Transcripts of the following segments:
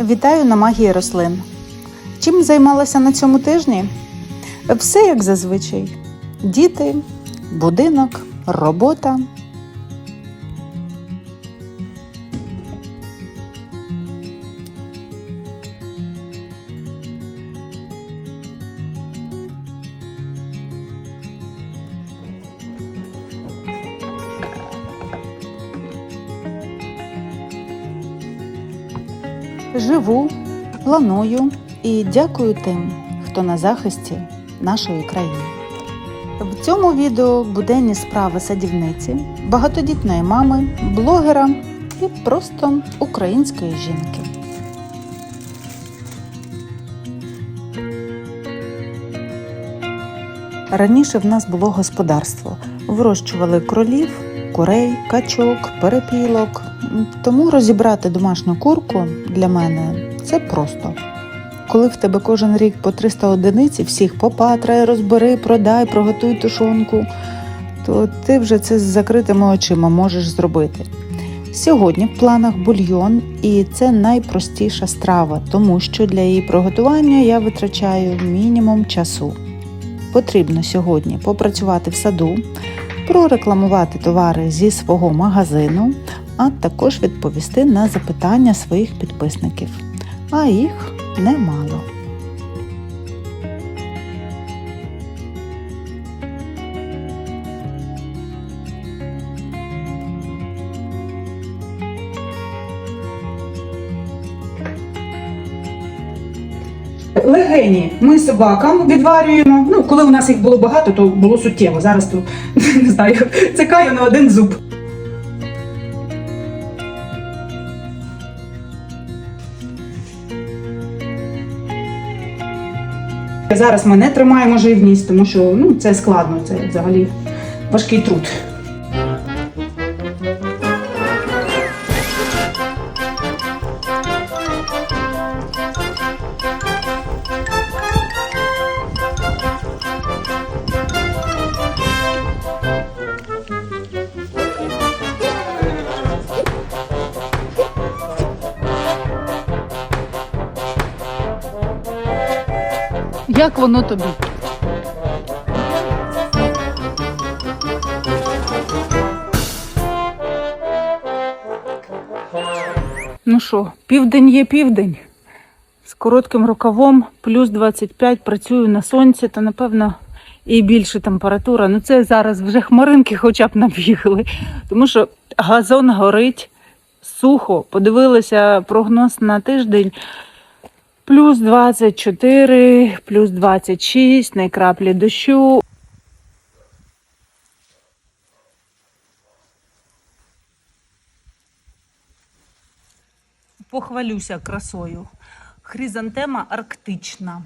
Вітаю на магії рослин. Чим займалася на цьому тижні? Все як зазвичай: діти, будинок, робота. Живу, планую і дякую тим, хто на захисті нашої країни. В цьому відео буденні справи садівниці, багатодітної мами, блогера і просто української жінки. Раніше в нас було господарство. Вирощували кролів, курей, качок, перепілок. Тому розібрати домашню курку для мене це просто. Коли в тебе кожен рік по 300 одиниць, і всіх попатрай, розбери, продай, приготуй тушонку, то ти вже це з закритими очима можеш зробити. Сьогодні в планах бульйон, і це найпростіша страва, тому що для її приготування я витрачаю мінімум часу. Потрібно сьогодні попрацювати в саду, прорекламувати товари зі свого магазину, а також відповісти на запитання своїх підписників. А їх немало. Легені ми собакам відварюємо. Ну, коли у нас їх було багато, то було суттєво. Зараз то не знаю, це на один зуб. Зараз ми не тримаємо живність, тому що ну, це складно, це взагалі важкий труд. Як воно тобі? Ну що, південь є південь. З коротким рукавом, плюс 25, працюю на сонці, то напевно і більше температура. Ну це зараз вже хмаринки хоча б набігли. Тому що газон горить сухо. Подивилася прогноз на тиждень. Плюс 24, плюс 26, на краплі дощу. Похвалюся красою. Хризантема арктична.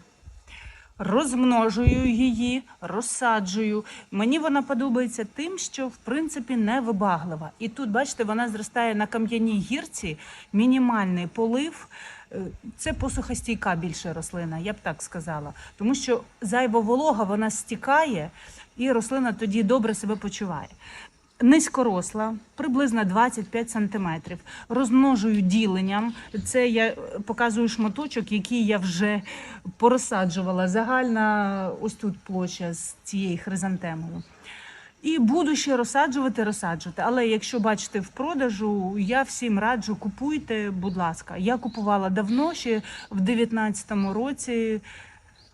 Розмножую її, розсаджую. Мені вона подобається тим, що в принципі не вибаглива. І тут, бачите, вона зростає на кам'яній гірці, мінімальний полив. Е, Це посухостійка більше рослина, я б так сказала. Тому що зайва волога вона стікає, і рослина тоді добре себе почуває. Низькоросла, приблизно 25 сантиметрів. Розмножую діленням. Це я е, показую шматочок, який я вже порозсаджувала. Загальна ось тут площа з цією хризантемою. І буду ще розсаджувати, розсаджувати. Але якщо бачите в продажу, я всім раджу, купуйте, будь ласка. Я купувала давно, ще в 2019 році.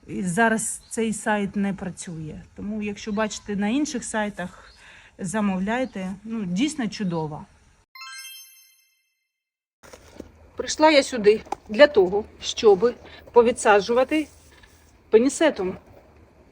І зараз цей сайт не працює. Тому, якщо бачите на інших сайтах, замовляйте. Ну, дійсно чудова. Прийшла я сюди для того, щоб повідсаджувати пенісетом.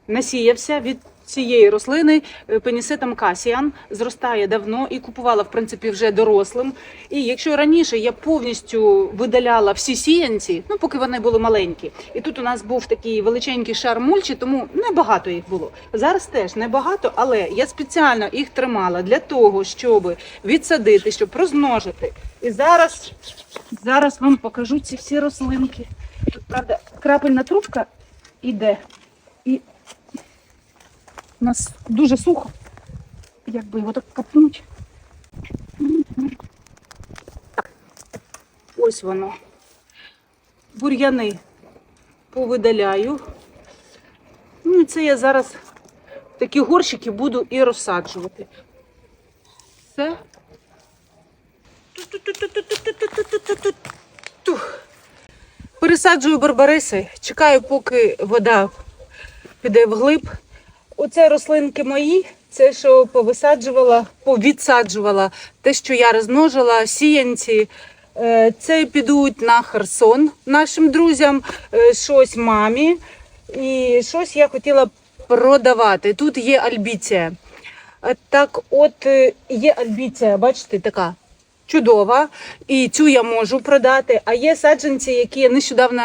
Насіявся від цієї рослини е, пенісетом касіан, зростає давно і купувала, в принципі, вже дорослим. І якщо раніше я повністю видаляла всі сіянці, ну поки вони були маленькі, і тут у нас був такий величенький шар мульчі, тому небагато їх було. Зараз теж небагато, але я спеціально їх тримала для того, щоб відсадити, щоб розмножити. І зараз, зараз вам покажу ці всі рослинки. Тут, правда, крапельна трубка іде. І у нас дуже сухо. Як би його так копнуть. Ось воно. Бур'яни повидаляю. Ну і це я зараз такі горщики буду і розсаджувати. Все. Пересаджую барбариси, чекаю, поки вода піде вглиб. Оце рослинки мої, це що повисаджувала, повідсаджувала, те, що я розмножила, сіянці. Е, Це підуть на Херсон нашим друзям, е, щось мамі. І щось я хотіла продавати. Тут є альбіція. Е, Так, от є альбіція, бачите, така чудова. І цю я можу продати. А є саджанці, які я нещодавно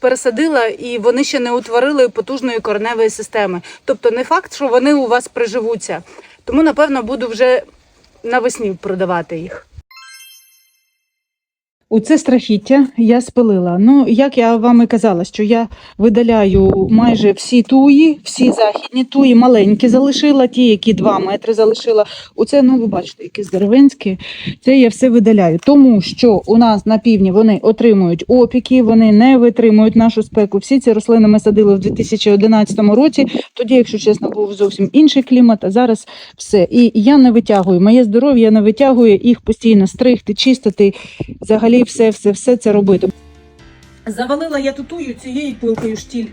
пересадила, і вони ще не утворили потужної кореневої системи. Тобто не факт, що вони у вас приживуться. Тому, напевно, буду вже навесні продавати їх. Оце страхіття я спилила. Ну, як я вам і казала, що я видаляю майже всі туї, всі західні туї, маленькі залишила, ті, які 2 метри залишила. Оце, ну, ви бачите, які здоровенські. Це я все видаляю. Тому що у нас на півдні вони отримують опіки, вони не витримують нашу спеку. Всі ці рослини ми садили в 2011 році. Тоді, якщо чесно, був зовсім інший клімат, а зараз все. І я не витягую. Моє здоров'я не витягує їх постійно стригти, чистити, взагалі все, все, все це робити. Завалила я тутую цією пилкою штіль.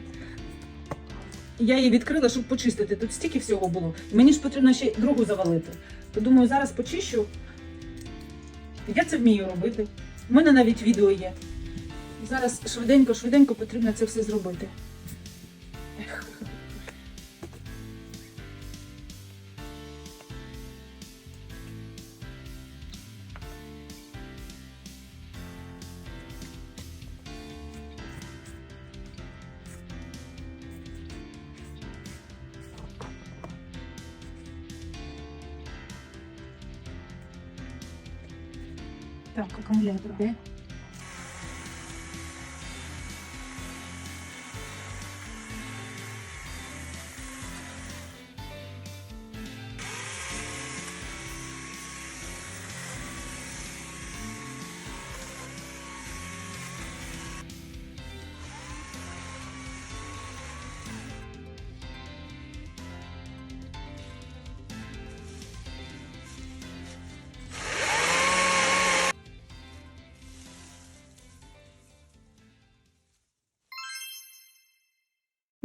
Я її відкрила, щоб почистити. Тут стільки всього було. Мені ж потрібно ще другу завалити. То думаю, зараз почищу. Я це вмію робити. У мене навіть відео є. Зараз швиденько, швиденько потрібно це все зробити. Так, акумулятор де?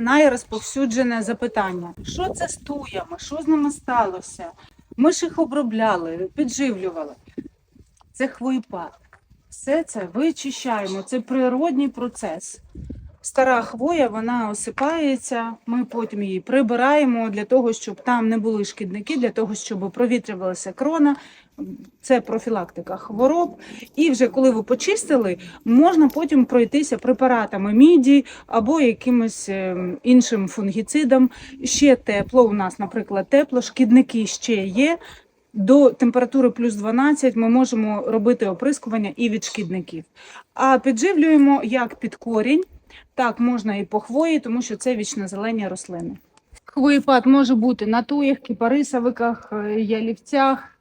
Найрозповсюджене запитання: що це з туями? Що з ними сталося? Ми ж їх обробляли, підживлювали. Це хвойпад. Все це вичищаємо. Це природній процес. Стара хвоя, вона осипається. Ми потім її прибираємо для того, щоб там не були шкідники, для того, щоб провітрювалася крона. Це профілактика хвороб. І вже коли ви почистили, можна потім пройтися препаратами міді або якимось ем, іншим фунгіцидом. Ще тепло. У нас, наприклад, тепло, шкідники ще є. До температури плюс 12 ми можемо робити оприскування і від шкідників. А підживлюємо як під корінь, так можна і по хвої, тому що це вічнозелені рослини. Хвоєпад може бути на туях, кіпарисовиках, е, ялівцях,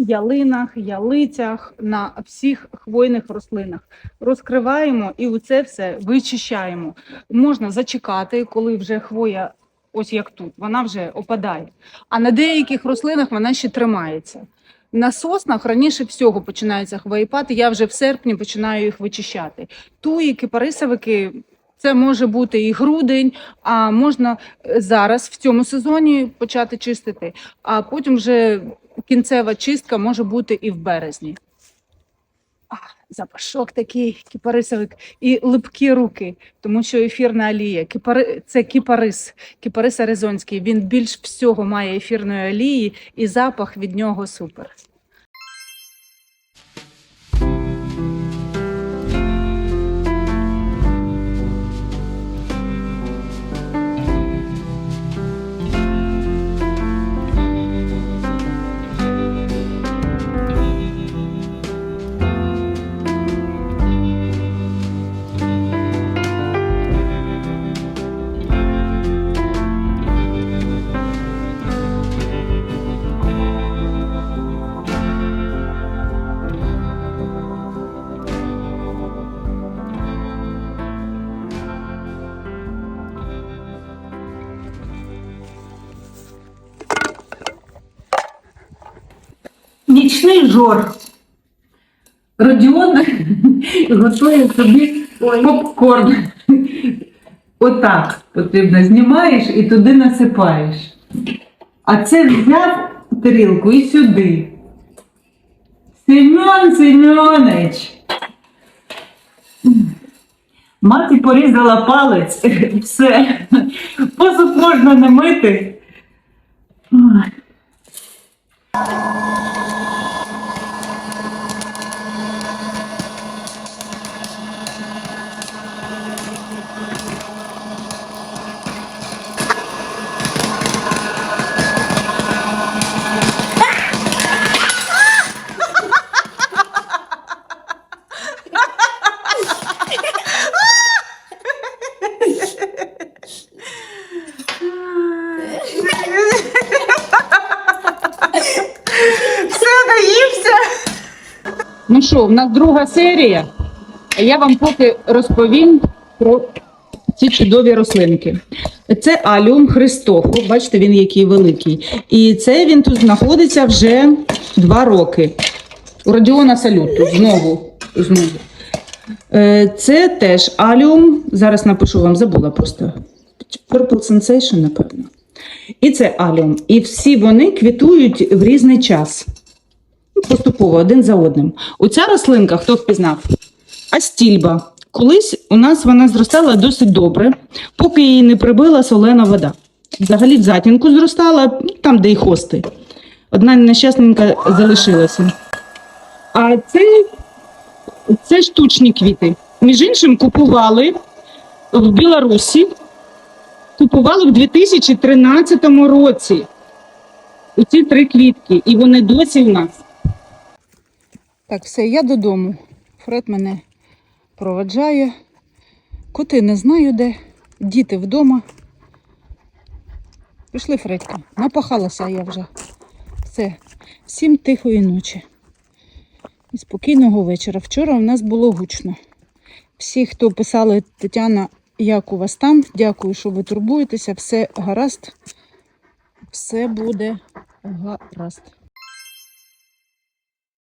ялинах, ялицях, на всіх хвойних рослинах. Розкриваємо і оце все вичищаємо. Можна зачекати, коли вже хвоя, ось як тут, вона вже опадає. А на деяких рослинах вона ще тримається. На соснах раніше всього починається хвоєпад, я вже в серпні починаю їх вичищати. Туї, кипарисовики, це може бути і грудень, а можна е, зараз в цьому сезоні почати чистити, а потім вже кінцева чистка може бути і в березні. А, запашок такий кіпарисовик і липкі руки, тому що ефірна олія. Кіпари... Це кіпарис, кіпарис аризонський. Він більш всього має ефірної олії, і запах від нього супер. Нічний жор. Родіон готує собі попкорн. Отак потрібно знімаєш і туди насипаєш. А це взяв тарілку і сюди. Семен Семенович. Мати порізала палець, все. Посуд можна не мити. 何? Ну що, в нас друга серія. А я вам поки розповім про ці чудові рослинки. Це аліум Христофо, бачите, він який великий. І це він тут знаходиться вже два роки. У Радіона Салюту. Знову. знову. Е, Це теж аліум. Зараз напишу вам, забула просто. Purple Sensation, напевно. І це аліум. І всі вони квітують в різний час. Ну, Поступово один за одним. Оця рослинка, хто впізнав? Астільба. Колись у нас вона зростала досить добре, поки її не прибила солена вода. Взагалі в затінку зростала, ну, там, де й хости. Одна нещасненька залишилася. А це, це штучні квіти. Між іншим, купували в Білорусі, купували в 2013 році. Оці три квітки, і вони досі в нас. Так, все, я додому. Фред мене проведжає. Коти не знаю де. Діти вдома. Пішли, Фредька. Напахалася я вже. Все. Всім тихої ночі. І спокійного вечора. Вчора у нас було гучно. Всі, хто писали Тетяна, як у вас там, дякую, що ви турбуєтеся. Все гаразд. Все буде гаразд.